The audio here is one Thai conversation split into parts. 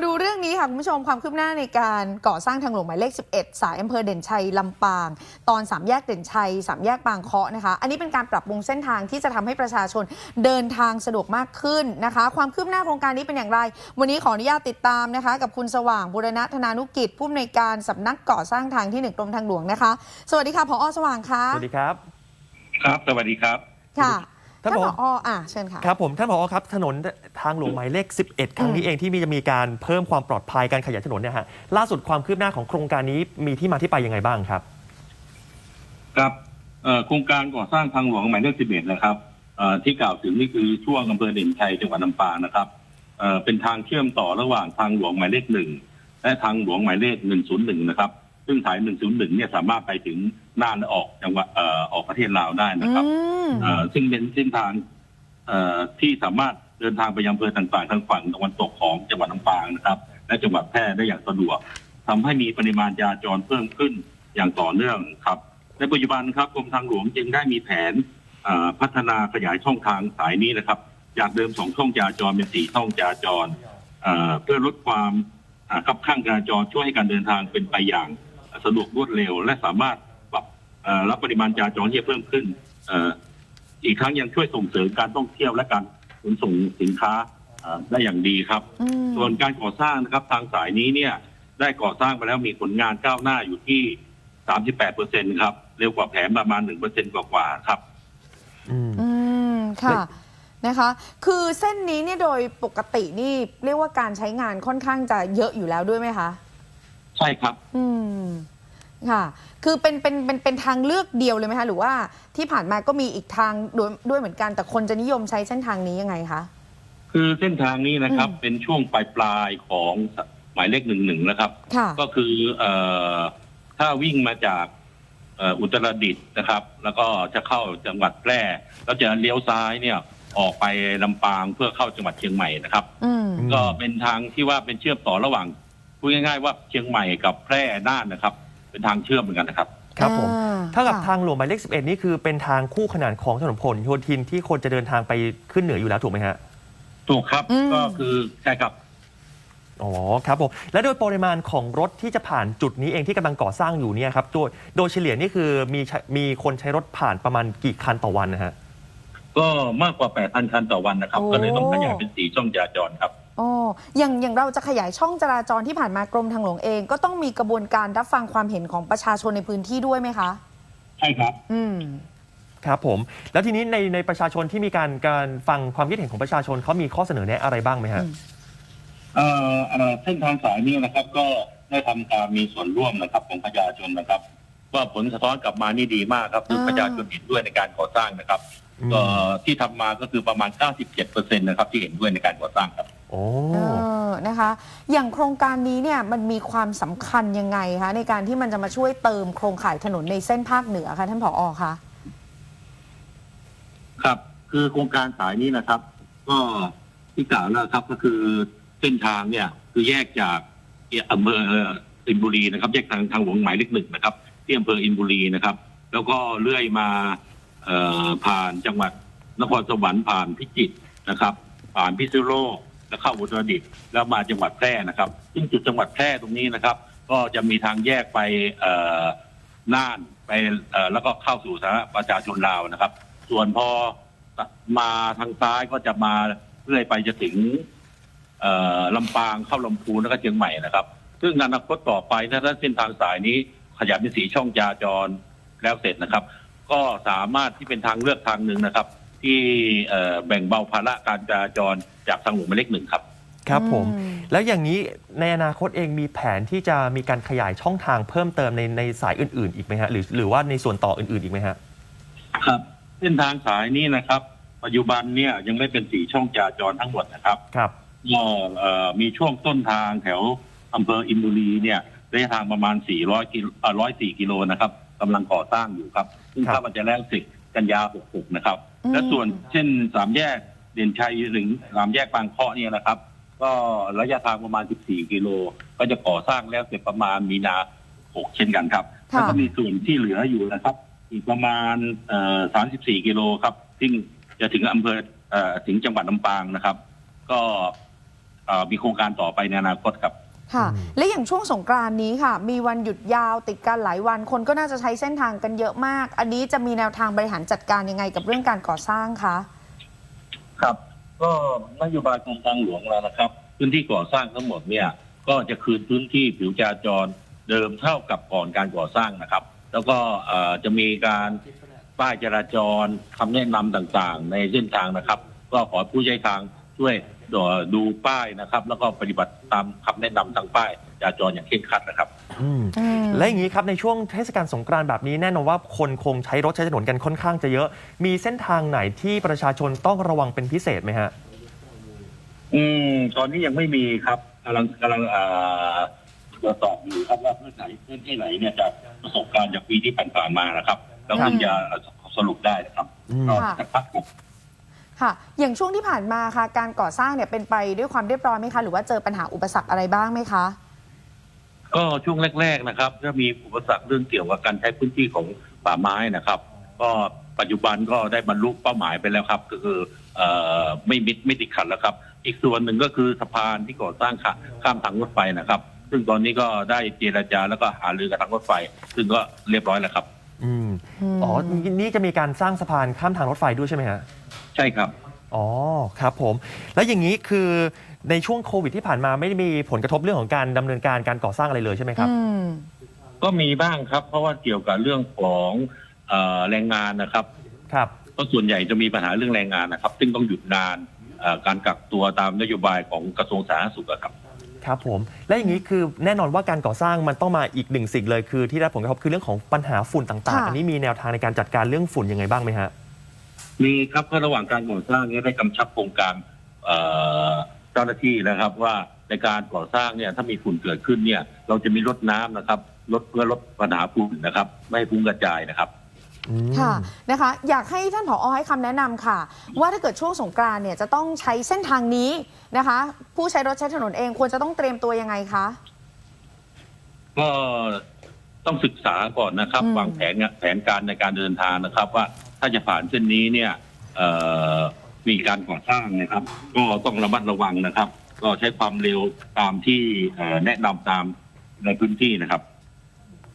มาดูเรื่องนี้ค่ะ คุณผู้ชมความคืบหน้าในการก่อสร้างทางหลวงหมายเลข 11 สายอำเภอเด่นชัยลำปาง ตอนสามแยกเด่นชัยสามแยกบางเคาะนะคะ อันนี้เป็นการปรับปรุงเส้นทางที่จะทำให้ประชาชนเดินทางสะดวกมากขึ้นนะคะ ความคืบหน้าโครงการนี้เป็นอย่างไร วันนี้ขออนุญาตติดตามนะคะ กับคุณสว่างบุรณะธนานุกิจผู้อำนวยการสำนักก่อสร้างทางที่หนึ่งกรมทางหลวงนะคะ สวัสดีค่ะผอสว่างค่ะสวัสดีครับ ครับสวัสดีครับค่ะ ท่านท่านผผอออะเชิญค่ะครับผมท่านผอครับถนนทางหลวงหมายเลข 11 ครั้งนี้เองที่มีจะมีการเพิ่มความปลอดภัยการขยายถนนเนี่ยฮะล่าสุดความคืบหน้าของโครงการนี้มีที่มาที่ไปยังไงบ้างครับครับเอ่อโครงการก่อสร้างทางหลวงหมายเลข 11 นะครับเอ่อที่กล่าวถึงนี่คือช่วงอำเภอเด่นชัยจังหวัดลำปางนะครับเอ่อเป็นทางเชื่อมต่อระหว่างทางหลวงหมายเลขหนึ่งและทางหลวงหมายเลข 101 นะครับ ซึ่งสาย 101 เนี่ยสามารถไปถึง น่านและออกจังหวัดเอ่อออกประเทศลาวได้นะครับอืมเอ่อซึ่งเป็นเส้นทางเอ่อที่สามารถเดินทางไปยังอำเภอต่างๆทางฝั่งตะวันตกของจังหวัดลำปางนะครับ และจังหวัดแพร่ได้อย่างสะดวกทำให้มีปริมาณจราจรเพิ่มขึ้นอย่างต่อเนื่องครับในปัจจุบันครับกรมทางหลวงจึงได้มีแผนเอ่อพัฒนาขยายช่องทางสายนี้นะครับ จากเดิมสองช่องจราจรเป็นสี่ช่องจราจรเอ่อเพื่อลดความอ่าขับข้างจราจรช่วยให้การเดินทางเป็นไปอย่าง สะดวกรวดเร็วและสามารถป รับเอ่อรับปริมาณจราจรที่เพิ่มขึ้นเอ่ออีกครั้งยังช่วยส่งเสริมการท่องเที่ยวและการขนส่งสินค้าเอ่อได้อย่างดีครับอืมส่วนการก่อสร้างนะครับทางสายนี้เนี่ยได้ก่อสร้างไปแล้วมีผลงานก้าวหน้าอยู่ที่ 38เปอร์เซ็นครับ เร็วกว่าแผนประมาณ1เปอร์เซ็นกว่าๆครับ อืมอืมค่ะนะคะ คือเส้นนี้เนี่ยโดยปกตินี่เรียกว่าการใช้งานค่อนข้างจะเยอะอยู่แล้วด้วยไหมคะ ใช่ครับ อืม ค่ะ คือเป็นเป็นเป็นเป็นทางเลือกเดียวเลยไหมคะ หรือว่าที่ผ่านมาก็มีอีกทางด้วยด้วยเหมือนกัน แต่คนจะนิยมใช้เส้นทางนี้ยังไงคะ คือเส้นทางนี้นะครับ อืมเป็นช่วงปลายปลายๆของหมายเลขหนึ่งหนึ่งนะครับ ค่ะ ก็คือเอ่อถ้าวิ่งมาจากเอ่ออุตรดิตถ์นะครับ แล้วก็จะเข้าจังหวัดแพร่แล้วจะเลี้ยวซ้ายเนี่ยออกไปลำปางเพื่อเข้าจังหวัดเชียงใหม่นะครับ อืม อืม ก็เป็นทางที่ว่าเป็นเชื่อมต่อระหว่างพูดง่ายๆว่าเชียงใหม่กับแพร่น่านนะครับ เป็นทางเชื่อมเหมือนกันนะครับ ครับผม อ่าเท่ากับค่ะ ทางหลวงหมายเลข 11 นี่คือเป็นทางคู่ขนานของถนนพหลโยธินที่คนจะเดินทางไปขึ้นเหนืออยู่แล้วถูกไหมฮะ ถูกครับอืม ก็คือใช่ครับอ๋อครับผม และโดยปริมาณของรถที่จะผ่านจุดนี้เองที่กำลังก่อสร้างอยู่เนี่ยครับโดยโดยเฉลี่ยนี่คือมีใช้มีคนใช้รถผ่านประมาณกี่คันต่อวันนะฮะ ก็มากกว่า 8,000 คันต่อวันนะครับ โอ้ ก็เลยต้องขยายเป็นสีช่องจราจรครับ อ๋ออย่างอย่างเราจะขยายช่องจราจรที่ผ่านมากรมทางหลวงเอง ก็ต้องมีกระบวนการรับฟังความเห็นของประชาชนในพื้นที่ด้วยไหมคะ ใช่ครับ อืม ครับผม แล้วทีนี้ในในประชาชนที่มีการการฟังความคิดเห็นของประชาชนเขามีข้อเสนอแนะอะไรบ้างไหมฮะ อืม เอ่อเอ่อเส้นทางสายนี้นะครับ ก็ได้ทำการมีส่วนร่วมนะครับของประชาชนนะครับ ว่าผลสะท้อนกลับมานี่ดีมากครับคืออ่าประชาชนเห็นด้วยในการก่อสร้างนะครับอืมก็ ที่ทำมาก็คือประมาณ 97เปอร์เซ็นต์นะครับที่เห็นด้วยในการก่อสร้างครับโอ้เออนะคะ อย่างโครงการนี้เนี่ยมันมีความสำคัญยังไงคะในการที่มันจะมาช่วยเติมโครงข่ายถนนในเส้นภาคเหนือคะท่านผอคะครับ คือโครงการสายนี้นะครับ ก็ที่กล่าวแล้วครับก็คือเส้นทางเนี่ยคือแยกจากอำเภออินบุรีนะครับ แยกทางทางหลวงหมายเลขหนึ่งนะครับที่อำเภออินบุรีนะครับ แล้วก็เลื่อยมาเอ่อ ผ่านจังหวัดนครสวรรค์ผ่านพิจิตรนะครับ ผ่านพิษณุโลกแล้วเข้าอุตรดิตถ์แล้วมาจังหวัดแพร่นะครับ ซึ่งจุดจังหวัดแพร่ตรงนี้นะครับ ก็จะมีทางแยกไปน่านไปแล้วก็เข้าสู่สาธารณประชาชนลาวนะครับ ส่วนพอมาทางซ้ายก็จะมาเรื่อยไปจะถึงลำปางเข้าลำพูนแล้วก็เชียงใหม่นะครับ ซึ่งอนาคตต่อไปถ้าเส้นทางสายนี้ขยายเป็นสีช่องจราจรแล้วเสร็จนะครับ ก็สามารถที่เป็นทางเลือกทางหนึ่งนะครับ ที่เอ่อแบ่งเบาภาระการจราจรจากทางหลวงหมายเลขหนึ่งครับ ครับผม อืม แล้วอย่างนี้ในอนาคตเองมีแผนที่จะมีการขยายช่องทางเพิ่มเติมในในสายอื่น ๆ อีกไหมฮะหรือหรือว่าในส่วนต่ออื่น ๆ อีกไหมฮะ ครับ เส้นทางสายนี้นะครับ ปัจจุบันเนี่ยยังไม่เป็นสีช่องจราจรทั้งหมดนะครับ ครับ ก็เอ่อมีช่วงต้นทางแถวอำเภออินบุรีเนี่ยระยะทางประมาณ 400กิโลเอ่อ104 กิโลนะครับกำลังก่อสร้างอยู่ครับ ซึ่งครับถ้ามันจะแล้วเสร็จกันยา 66 นะครับอืมและส่วนเช่นสามแยกเด่นชัยถึงสามแยกบางเคาะเนี่ยนะครับ ก็ระยะทางประมาณ 14 กิโล ก็จะก่อสร้างแล้วเสร็จประมาณมีนา 6 เช่นกันครับค่ะแล้วก็มีส่วนที่เหลืออยู่นะครับ อีกประมาณเอ่อ34 กิโลครับ ซึ่งจะถึงอำเภอเอ่อถึงจังหวัดลำปางนะครับ ก็เอ่อมีโครงการต่อไปในอนาคตครับ ค่ะอืมและอย่างช่วงสงกรานต์นี้ค่ะ มีวันหยุดยาวติดกันหลายวัน คนก็น่าจะใช้เส้นทางกันเยอะมาก อันนี้จะมีแนวทางบริหารจัดการยังไงกับเรื่องการก่อสร้างคะครับ ก็นโยบายกรมทางหลวงแล้วนะครับ พื้นที่ก่อสร้างทั้งหมดเนี่ย ก็จะคืนพื้นที่ผิวจราจรเดิมเท่ากับก่อนการก่อสร้างนะครับ แล้วก็เอ่อจะมีการป้ายจราจรคำแนะนำต่างๆ ในเส้นทางนะครับ ก็ขอผู้ใช้ทาง ช่วยดูป้ายนะครับ แล้วก็ปฏิบัติตามคำแนะนำทางป้ายจราจรอย่างเคร่งครัดนะครับอืมอืมและอย่างนี้ครับในช่วงเทศกาลสงกรานต์แบบนี้แน่นอนว่าคนคงใช้รถใช้ถนนกันค่อนข้างจะเยอะ มีเส้นทางไหนที่ประชาชนต้องระวังเป็นพิเศษไหมฮะอืม ตอนนี้ยังไม่มีครับกำลังกำลังเอ่อตรวจสอบอยู่ครับว่าพื้นไหนพื้นที่ไหนเนี่ยจะประสบการณ์จากปีที่ผ่านๆมานะครับ แล้วค่ะเพิ่งจะสรุปได้นะครับอืมก็ค่ะจะพักผม ค่ะ อย่างช่วงที่ผ่านมาค่ะ การก่อสร้างเนี่ยเป็นไปด้วยความเรียบร้อยไหมคะ หรือว่าเจอปัญหาอุปสรรคอะไรบ้างไหมคะ ก็ช่วงแรก ๆนะครับก็มีอุปสรรคเรื่องเกี่ยวกับการใช้พื้นที่ของป่าไม้นะครับ ก็ปัจจุบันก็ได้บรรลุเป้าหมายไปแล้วครับ ก็คือเอ่อไม่มิดไม่ติดขัดแล้วครับ อีกส่วนหนึ่งก็คือสะพานที่ก่อสร้างข้าข้ามทางรถไฟนะครับ ซึ่งตอนนี้ก็ได้เจรจาแล้วก็หารือกับทางรถไฟ ซึ่งก็เรียบร้อยแล้วครับ อืมมอ๋อ นี่จะมีการสร้างสะพานข้ามทางรถไฟด้วยใช่ไหมฮะ ใช่ครับ อ๋อครับผม แล้วอย่างนี้คือในช่วงโควิดที่ผ่านมาไม่ได้มีผลกระทบเรื่องของการดำเนินการการก่อสร้างอะไรเลยใช่ไหมครับ อืม ก็มีบ้างครับ เพราะว่าเกี่ยวกับเรื่องของเอ่อแรงงานนะครับ ครับ ก็ส่วนใหญ่จะมีปัญหาเรื่องแรงงานนะครับ ซึ่งต้องหยุดงานเอ่อการกักตัวตามนโยบายของกระทรวงสาธารณสุขอะครับ ครับผม และอย่างนี้คือแน่นอนว่าการก่อสร้างมันต้องมาอีกหนึ่งสิ่งเลยคือที่ได้ผลกระทบคือเรื่องของปัญหาฝุ่นต่างค่ะๆอันนี้มีแนวทางในการจัดการเรื่องฝุ่นยังไงบ้างไหมฮะ มีครับก็ระหว่างการก่อสร้างเนี้ได้กำชับโครงการเอ่อเจ้าหน้าที่นะครับว่าในการก่อสร้างเนี่ยถ้ามีฝุ่นเกิดขึ้นเนี่ย เราจะมีรถน้ำนะครับลดเพื่อลดปัญหาฝุ่นนะครับ ไม่ให้ฟุ้งกระจายนะครับอืมค่ะนะคะ อยากให้ท่านผอให้คำแนะนำค่ะ ว่าถ้าเกิดช่วงสงกรานต์เนี่ยจะต้องใช้เส้นทางนี้นะคะ ผู้ใช้รถใช้ถนนเองควรจะต้องเตรียมตัวยังไงคะก็ต้องศึกษาก่อนนะครับอืมวางแผนแผนการในการเดินทางนะครับว่า ถ้าจะผ่านเส้นนี้เนี่ยเอ่อมีการก่อสร้างนะครับ ก็ต้องระมัดระวังนะครับ ก็ใช้ความเร็วตามที่เอ่อแนะนำตามในพื้นที่นะครับ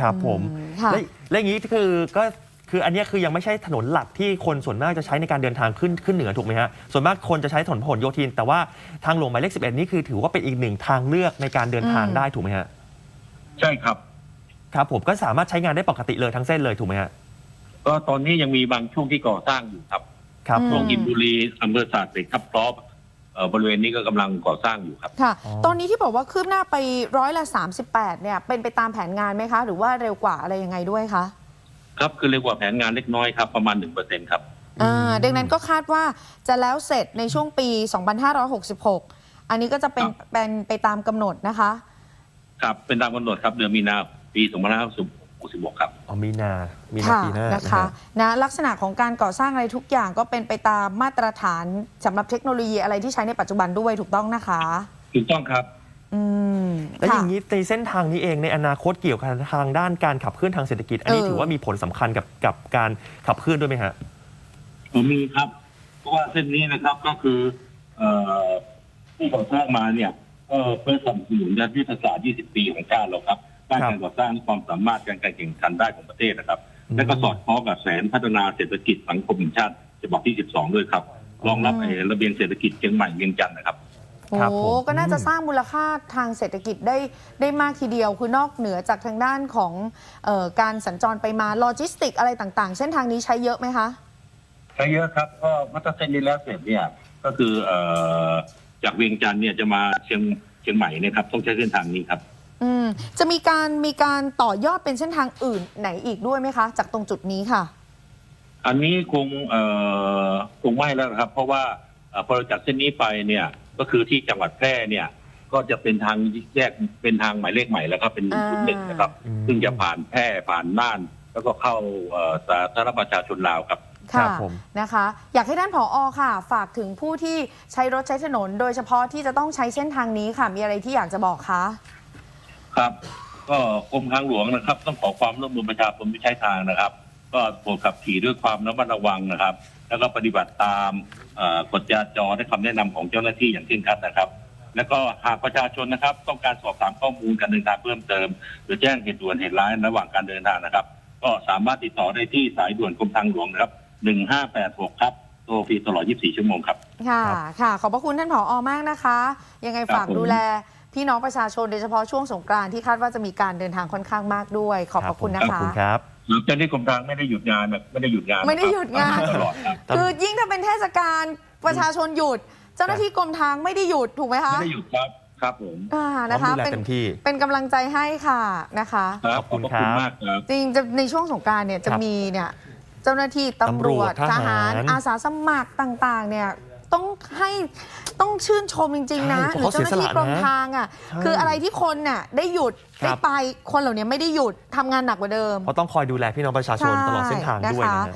ครับผมอืค่ะและและอย่างนี้คือก็คืออันเนี้ยคือยังไม่ใช่ถนนหลักที่คนส่วนมากจะใช้ในการเดินทางขึ้นขึ้นเหนือถูกไหมฮะส่วนมากคนจะใช้ถนนพหลโยธิน แต่ว่าทางหลวงหมายเลข11นี่คือถือว่าเป็นอีกหนึ่งทางเลือกในการเดินทางอืมได้ถูกไหมฮะใช่ครับ ครับผมก็สามารถใช้งานได้ปกติเลยทั้งเส้นเลยถูกไหมฮะ ก็ตอนนี้ยังมีบางช่วงที่ก่อสร้างอยู่ครับครับอืมผช่วงมอินบุรีอำเภอศาสตร์เด็กทับพร้อมเอ่อบริเวณนี้ก็กำลังก่อสร้างอยู่ครับ ค่ะอ๋อตอนนี้ที่บอกว่าคืบหน้าไปร้อยละ 38 เนี่ย เป็นไปตามแผนงานไหมคะ หรือว่าเร็วกว่าอะไรยังไงด้วยคะ ครับ คือเร็วกว่าแผนงานเล็กน้อยครับ ประมาณหนึ่งเปอร์เซ็นครับอ่าดังนั้นก็คาดว่าจะแล้วเสร็จในช่วงปี 2566 อันนี้ก็จะเป็นครับเป็นไปตามกำหนดนะคะ ครับ เป็นตามกำหนดครับ เดือนมีนาปี 2566 ครับอ๋อมีนา มีนาค่ะปีหน้านะนะคะฮะนะลักษณะของการก่อสร้างอะไรทุกอย่างก็เป็นไปตามมาตรฐานสำหรับเทคโนโลยีอะไรที่ใช้ในปัจจุบันด้วยถูกต้องนะคะ ถูกต้องครับอืมแล้วอค่ะย่างนี้ในเส้นทางนี้เองในอนาคตเกี่ยวกับทางด้านการขับเคลื่อนทางเศรษฐกิจ อันนี้เออถือว่ามีผลสำคัญกับกับการขับเคลื่อนด้วยไหมฮะผมมีครับ เพราะว่าเส้นนี้นะครับก็คือเอ่อที่ก่อสร้างมาเนี่ยก็เพื่อสนับสนุนยุทธศาสตร์ 20 ปีของชาติเราครับ ด้านครับการก่อสร้างความสามารถการแข่งขันได้ของประเทศนะครับอืมและก็สอดคล้องกับแผนพัฒนาเศรษฐกิจสังคมแห่งชาติฉบับที่ 12 ด้วยครับรองรับอืมไอ้ระเบียงเศรษฐกิจเชียงใหม่เวียงจันทร์นะครับโอ้ครับผมก็น่าจะอืมสร้างมูลค่าทางเศรษฐกิจได้ได้มากทีเดียว คือนอกเหนือจากทางด้านของเออการสัญจรไปมาโลจิสติกอะไรต่างๆ เส้นทางนี้ใช้เยอะไหมคะ ใช้เยอะครับก็มัตเส้นนี้แล้วเสร็จเนี่ยก็คือเอ่อจากเวียงจันทร์เนี่ยจะมาเชียงเชียงใหม่เนะครับต้องใช้เส้นทางนี้ครับ อืมจะมีการมีการต่อยอดเป็นเส้นทางอื่นไหนอีกด้วยไหมคะ จากตรงจุดนี้ค่ะ อันนี้คงเอ่อคงไม่แล้วนะครับ เพราะว่าเอ่อพอเราจากเส้นนี้ไปเนี่ยก็คือที่จังหวัดแพร่เนี่ย ก็จะเป็นทางแยกเป็นทางหมายเลขใหม่แล้วครับ เป็นหนึ่งอ่าจุดหนึ่งนะครับ อืม ซึ่งจะผ่านแพร่ผ่านน่าน แล้วก็เข้าเอ่อสาธารณประชาชนลาวครับ ครัค่ะบผม นะคะ อยากให้ท่านผออค่ะ ฝากถึงผู้ที่ใช้รถใช้ถนน โดยเฉพาะที่จะต้องใช้เส้นทางนี้ค่ะ มีอะไรที่อยากจะบอกคะ ครับ ก็กรมทางหลวงนะครับ ต้องขอความร่วมมือประชาชนที่ใช้ทางนะครับ ก็โปรดขับขี่ด้วยความระมัดระวังนะครับ แล้วก็ปฏิบัติตามเอ่อกฎจราจรและคำแนะนำของเจ้าหน้าที่อย่างเคร่งครัดนะครับ แล้วก็หากประชาชนนะครับ ต้องการสอบถามข้อมูลการเดินทางเพิ่มเติม หรือแจ้งเหตุด่วนเหตุร้ายระหว่างการเดินทางนะครับ ก็สามารถติดต่อได้ที่สายด่วนกรมทางหลวงนะครับ1586ครับโทรฟรีตลอด 24 ชั่วโมงครับ ค่ะครับค่ะ ขอบพระคุณท่านผออมากนะคะ ยังไงฝากครับผมดูแล พี่น้องประชาชนโดยเฉพาะช่วงสงกรานต์ที่คาดว่าจะมีการเดินทางค่อนข้างมากด้วย ขอบพระคุณนะขอบคะ คุณครับ เจ้าหน้าที่กรมทางไม่ได้หยุดงานแบบไม่ได้หยุดงานไม่ได้หยุดงานตลอดครับคือยิ่งถ้าเป็นเทศกาลประชาชนหยุด เจ้าหน้าที่กรมทางไม่ได้หยุดถูกไหมคะไม่ได้หยุดครับครับผมอ่าพร้อนะมคะดูแลเป็นเต็มที่ เป็นกำลังใจให้ค่ะนะคะ ครับขอบคุณขอบครัคุณบมากครับ จริงๆจะในช่วงสงกรารเนี่ยจะครับมีเนี่ยเจ้าหน้าที่ตำรวจตำรวจททหาหารร อาสาสมัครต่างๆเนี่ย ต้องให้ต้องชื่นชมจริง ๆ นะใช่หรือเจ้าหน้าที่เขาเสียสละนะกรมทางอะใช่คืออะไรที่คนน่ะได้หยุดครัได้บ ไปคนเหล่านี้ไม่ได้หยุดทำงานหนักกว่าเดิม เพราะต้องคอยดูแลพี่น้องประชาชนตลอดเส้นทางด้วยใช่นะนะคะฮะ